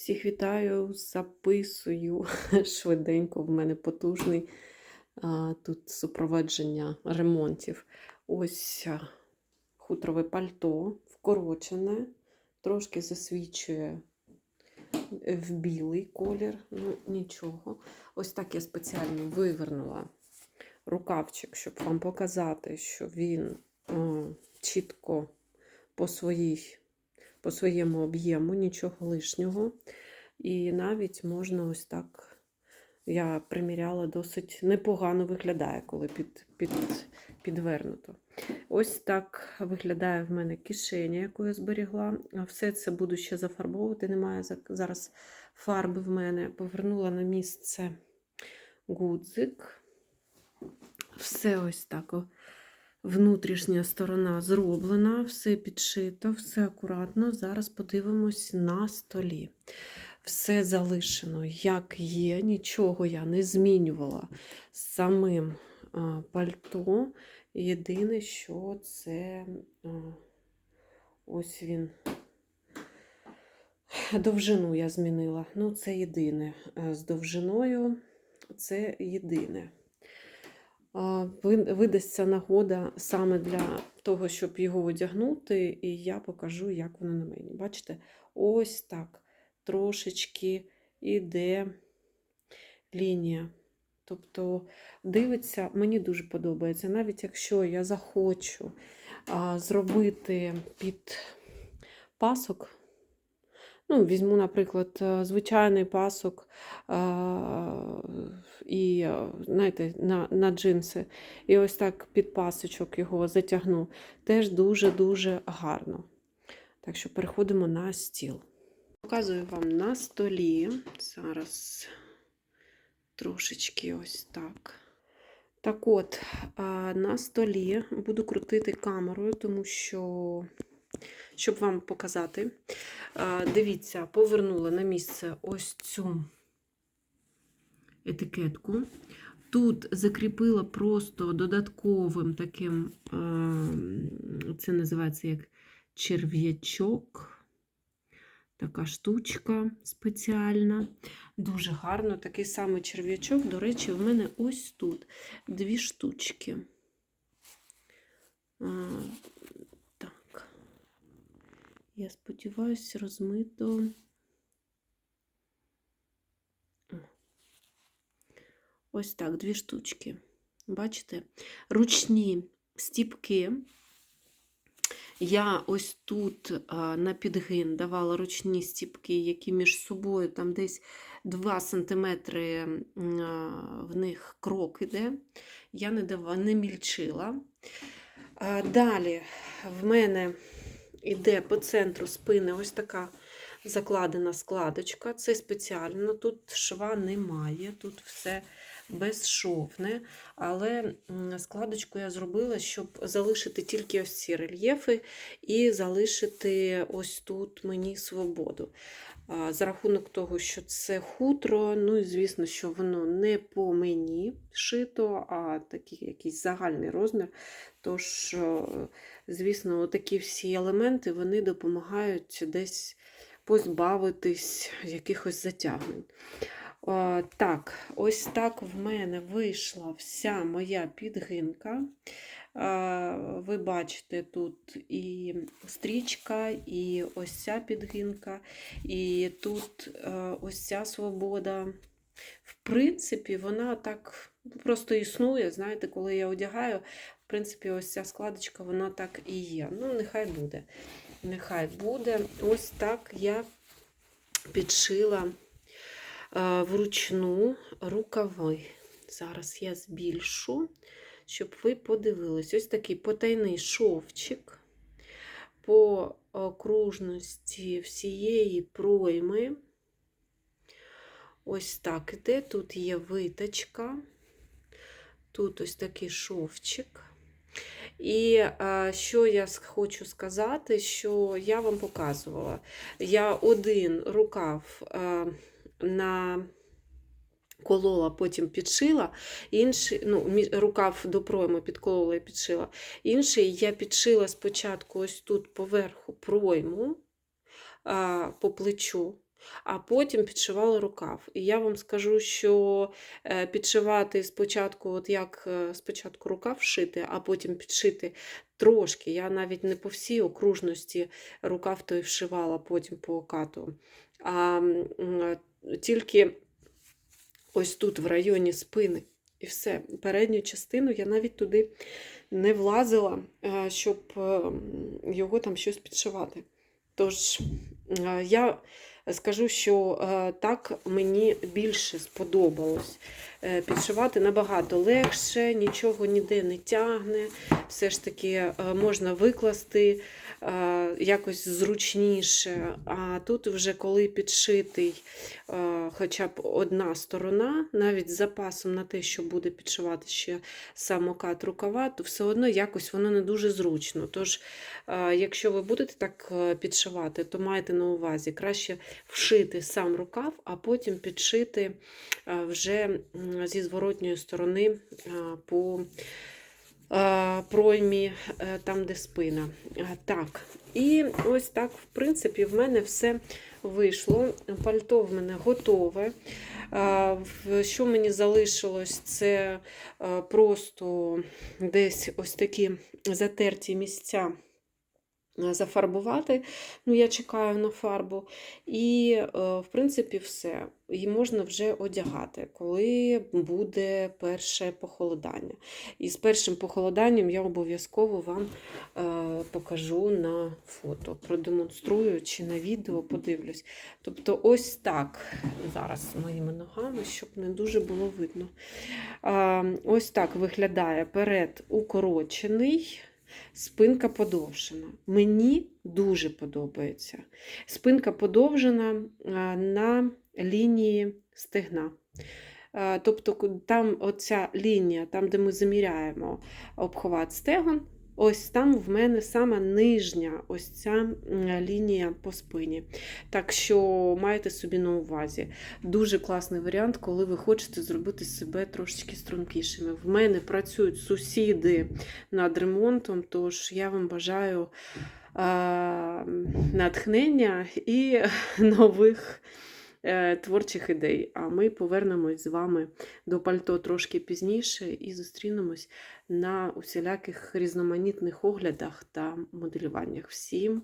Всіх вітаю, записую швиденько. В мене потужний а, тут супроводження ремонтів. Ось хутрове пальто вкорочене, трошки засвічує в білий колір. Ну, нічого. Ось так я спеціально вивернула рукавчик, щоб вам показати, що він а, чітко по своїй по своєму об'єму, нічого лишнього. І навіть можна ось так, я приміряла, досить непогано виглядає, коли під, під, підвернуто. Ось так виглядає в мене кишеня, яку я зберігла. Все це буду ще зафарбовувати, немає зараз фарби в мене. Повернула на місце гудзик. Все ось так. Внутрішня сторона зроблена, все підшито, все акуратно. Зараз подивимось на столі. Все залишено, як є, нічого я не змінювала з самим пальто. Єдине, що це ось він. Довжину я змінила. Ну, це єдине. З довжиною це єдине видасться нагода саме для того, щоб його одягнути, і я покажу, як воно на мені. Бачите, ось так трошечки іде лінія. Тобто, дивиться, мені дуже подобається. Навіть якщо я захочу а, зробити під пасок, Ну, Візьму, наприклад, е, звичайний пасок а, і, е, знаєте, на на джинси. І ось так під пасочок його затягну. Теж дуже-дуже гарно. Так що переходимо на стіл. Показую вам на столі. Зараз трошечки ось так. Так от, на столі буду крутити камерою, тому що щоб вам показати. Дивіться, повернула на місце ось цю етикетку. Тут закріпила просто додатковим таким, це називається як черв'ячок. Така штучка спеціальна. Дуже гарно. Такий самий черв'ячок, до речі, в мене ось тут дві штучки. Я сподіваюся, розмито. Ось так, дві штучки. Бачите? Ручні стіпки. Я ось тут на підгин давала ручні стіпки, які між собою там десь 2 см в них крок іде. Я не давала, не мільчила. Далі в мене Іде по центру спини ось така закладена складочка. Це спеціально, тут шва немає, тут все безшовне. Але складочку я зробила, щоб залишити тільки ось ці рельєфи і залишити ось тут мені свободу. За рахунок того, що це хутро, ну і звісно, що воно не по мені шито, а такий якийсь загальний розмір. Тож, звісно, такі всі елементи вони допомагають десь позбавитись якихось затягнень. Так, ось так в мене вийшла вся моя підгинка. Ви бачите, тут і стрічка, і ось ця підгинка, і тут ось ця свобода. В принципі, вона так просто існує. Знаєте, коли я одягаю, в принципі, ось ця складочка, вона так і є. Ну, нехай буде. Нехай буде. Ось так я підшила вручну рукави. Зараз я збільшу щоб ви подивились. Ось такий потайний шовчик по окружності всієї пройми. Ось так іде. Тут є виточка, тут ось такий шовчик. І а, що я хочу сказати, що я вам показувала. Я один рукав а, на колола, потім підшила, інший, ну, рукав до пройми підколола і підшила. Інший я підшила спочатку ось тут поверху пройму по плечу. а потім підшивала рукав. І я вам скажу, що е, підшивати спочатку, от як е, спочатку рукав шити, а потім підшити трошки. Я навіть не по всій окружності рукав той вшивала потім по окату. А тільки ось тут, в районі спини. І все. Передню частину я навіть туди не влазила, е, щоб е, його там щось підшивати. Тож е, я скажу, що е, так мені більше сподобалось. Е, Підшивати набагато легше, нічого ніде не тягне. Все ж таки е, можна викласти якось зручніше. А тут вже коли підшитий хоча б одна сторона, навіть з запасом на те, що буде підшивати ще самокат рукава, то все одно якось воно не дуже зручно. Тож, якщо ви будете так підшивати, то майте на увазі краще вшити сам рукав, а потім підшити е, вже зі зворотньої сторони е, по е, проймі, там, де спина. Так, і ось так, в принципі, в мене все вийшло. Пальто в мене готове. Що мені залишилось, це просто десь ось такі затерті місця зафарбувати. Ну, я чекаю на фарбу. І, е, в принципі, все. І можна вже одягати, коли буде перше похолодання. І з першим похолоданням я обов'язково вам е, покажу на фото, продемонструю чи на відео подивлюсь. Тобто, ось так зараз моїми ногами, щоб не дуже було видно. Ось так виглядає перед укорочений. Спинка подовжена. Мені дуже подобається. Спинка подовжена на лінії стегна. Тобто там оця лінія, там, де ми заміряємо обхват стегон, ось там в мене сама нижня ось ця лінія по спині. Так що майте собі на увазі. Дуже класний варіант, коли ви хочете зробити себе трошечки стрункішими. В мене працюють сусіди над ремонтом, тож я вам бажаю натхнення і нових творчих ідей. А ми повернемось з вами до пальто трошки пізніше і зустрінемось на усіляких різноманітних оглядах та моделюваннях. Всім